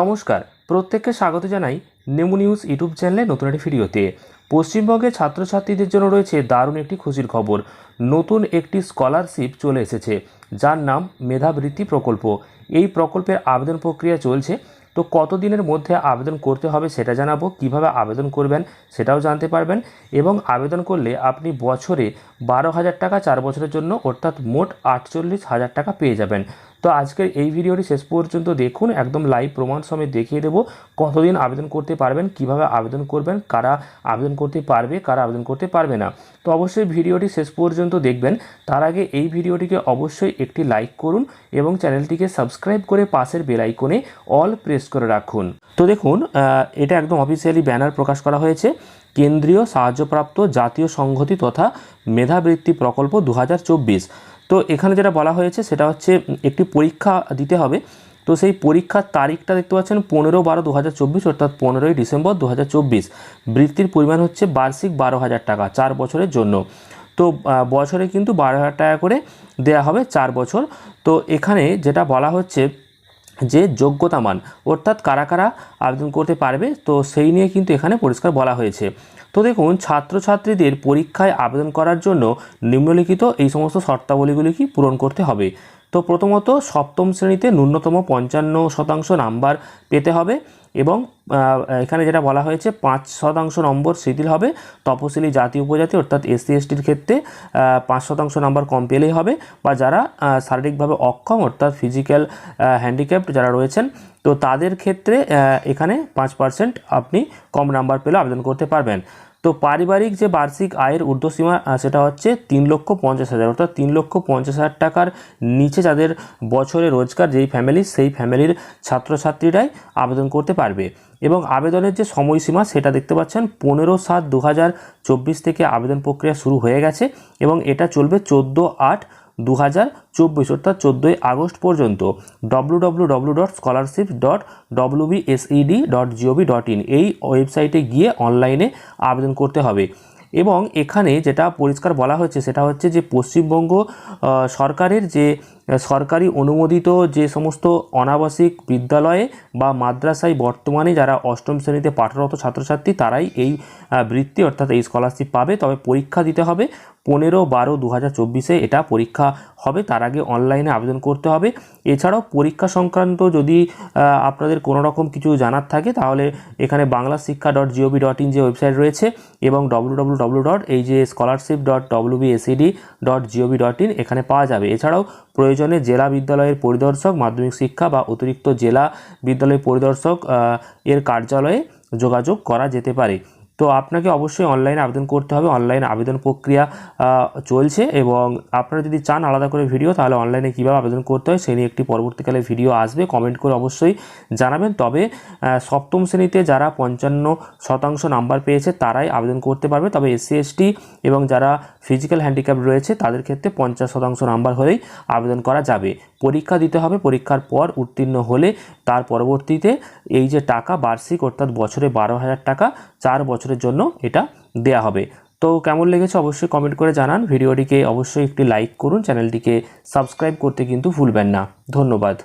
নমস্কার, প্রত্যেককে স্বাগত জানাই নেমু নিউজ ইউটিউব চ্যানেলে নতুন একটি ভিডিওতে। পশ্চিমবঙ্গের ছাত্রছাত্রীদের জন্য রয়েছে দারুণ একটি খুশির খবর। নতুন একটি স্কলারশিপ চলে এসেছে, যার নাম মেধাবৃত্তি প্রকল্প। এই প্রকল্পের আবেদন প্রক্রিয়া চলছে। তো কতদিনের মধ্যে আবেদন করতে হবে সেটা জানাব, কীভাবে আবেদন করবেন সেটাও জানতে পারবেন এবং আবেদন করলে আপনি বছরে বারো হাজার টাকা চার বছরের জন্য অর্থাৎ মোট আটচল্লিশ হাজার টাকা পেয়ে যাবেন। তো আজকের এই ভিডিওটি শেষ পর্যন্ত দেখুন, একদম লাইভ প্রমাণ সমেত দেখিয়ে দেবো কতদিন আবেদন করতে পারবেন, কীভাবে আবেদন করবেন, কারা আবেদন করতে পারবে, কারা আবেদন করতে পারবে না। তো অবশ্যই ভিডিওটি শেষ পর্যন্ত দেখবেন। তার আগে এই ভিডিওটিকে অবশ্যই একটি লাইক করুন এবং চ্যানেলটিকে সাবস্ক্রাইব করে পাশের বেল আইকনে অল প্রেস করে রাখুন। তো দেখুন এটা একদম অফিসিয়ালি ব্যানার প্রকাশ করা হয়েছে। কেন্দ্রীয় সাহায্যপ্রাপ্ত জাতীয় সংহতি তথা মেধাবৃত্তি প্রকল্প দু হাজার চব্বিশ। তো এখানে যেটা বলা হয়েছে সেটা হচ্ছে একটি পরীক্ষা দিতে হবে। তো সেই পরীক্ষার তারিখটা দেখতে পাচ্ছেন, পনেরো বারো দু অর্থাৎ পনেরোই ডিসেম্বর দু হাজার চব্বিশ। বৃত্তির পরিমাণ হচ্ছে বার্ষিক বারো হাজার টাকা, চার বছরের জন্য। তো বছরে কিন্তু বারো হাজার টাকা করে দেয়া হবে চার বছর। তো এখানে যেটা বলা হচ্ছে যে যোগ্যতা মান, অর্থাৎ কারা কারা আবেদন করতে পারবে, তো সেই নিয়ে কিন্তু এখানে পরিষ্কার বলা হয়েছে। তো দেখুন, ছাত্রছাত্রীদের পরীক্ষায় আবেদন করার জন্য নিম্নলিখিত এই সমস্ত শর্তাবলীগুলি কি পূরণ করতে হবে? তো প্রথমত সপ্তম শ্রেণীতে ন্যূনতম পঞ্চান্ন শতাংশ নাম্বার পেতে হবে এবং এখানে যেটা বলা হয়েছে পাঁচ শতাংশ নম্বর শিথিল হবে তপশিলি জাতি উপজাতি অর্থাৎ এসসি এসটির ক্ষেত্রে পাঁচ শতাংশ নাম্বার কম পেলেই হবে বা যারা শারীরিকভাবে অক্ষম অর্থাৎ ফিজিক্যাল হ্যান্ডিক্যাপ্ট যারা রয়েছেন, তো তাদের ক্ষেত্রে এখানে পাঁচ পার্সেন্ট আপনি কম নাম্বার পেলে আবেদন করতে পারবেন। তো পারিবারিক যে বার্ষিক আয়ের ঊর্ধ্বসীমা সেটা হচ্ছে তিন লক্ষ পঞ্চাশ হাজার। অর্থাৎ তিন লক্ষ পঞ্চাশ হাজার টাকার নিচে যাদের বছরে রোজগার, যেই ফ্যামিলি সেই ফ্যামিলির ছাত্রছাত্রীরাই আবেদন করতে পারবে। এবং আবেদনের যে সময়সীমা, সেটা দেখতে পাচ্ছেন, পনেরো সাত দু থেকে আবেদন প্রক্রিয়া শুরু হয়ে গেছে এবং এটা চলবে চোদ্দ আট দু হাজার চব্বিশ অর্থাৎ চোদ্দোই আগস্ট পর্যন্ত W W W dot scholarship dot WBSED dot G O V dot in এই ওয়েবসাইটে গিয়ে অনলাইনে আবেদন করতে হবে। এবং এখানে যেটা পরিষ্কার বলা হচ্ছে সেটা হচ্ছে যে পশ্চিমবঙ্গ সরকারের যে সরকারি অনুমোদিত যে সমস্ত অনাবাসিক বিদ্যালয়ে বা মাদ্রাসায় বর্তমানে যারা অষ্টম শ্রেণীতে পাঠরত ছাত্রছাত্রী তারাই এই বৃত্তি অর্থাৎ এই স্কলারশিপ পাবে। তবে পরীক্ষা দিতে হবে। পনেরো বারো দু হাজার চব্বিশে এটা পরীক্ষা হবে। তার আগে অনলাইনে আবেদন করতে হবে। এছাড়াও পরীক্ষা সংক্রান্ত যদি আপনাদের কোনো রকম কিছু জানার থাকে, তাহলে এখানে Bangla Shiksha dot G O V dot in যে ওয়েবসাইট রয়েছে এবং ডব্লু ডব্লু ডব্লু ডট এই যে scholarship dot W BSED dot G O V dot in এখানে পাওয়া যাবে। এছাড়াও প্রয়োজনে জেলা বিদ্যালয়ের পরিদর্শক, মাধ্যমিক শিক্ষা বা অতিরিক্ত জেলা বিদ্যালয় পরিদর্শক এর কার্যালয়ে যোগাযোগ করা যেতে পারে। তো আপনাকে অবশ্যই অনলাইনে আবেদন করতে হবে। অনলাইন আবেদন প্রক্রিয়া চলছে এবং আপনারা যদি চান আলাদা করে ভিডিও তাহলে অনলাইনে কীভাবে আবেদন করতে হয় সেই নিয়ে একটি পরবর্তীকালে ভিডিও আসবে। কমেন্ট করে অবশ্যই জানাবেন। তবে সপ্তম শ্রেণীতে যারা পঞ্চান্ন শতাংশ নাম্বার পেয়েছে, তারাই আবেদন করতে পারবে। তবে এসসি এসটি এবং যারা ফিজিক্যাল হ্যান্ডিক্যাপ রয়েছে, তাদের ক্ষেত্রে পঞ্চাশ শতাংশ নাম্বার হলেই আবেদন করা যাবে। পরীক্ষা দিতে হবে, পরীক্ষার পর উত্তীর্ণ হলে তার পরবর্তীতে এই যে টাকা, বার্ষিক, অর্থাৎ বছরে বারো হাজার টাকা, চার বছরের জন্য এটা দেয়া হবে। তো কেমন লেগেছে অবশ্যই কমেন্ট করে জানান। ভিডিওটিকে অবশ্যই একটি লাইক করুন, চ্যানেলটিকে সাবস্ক্রাইব করতে কিন্তু ভুলবেন না। ধন্যবাদ।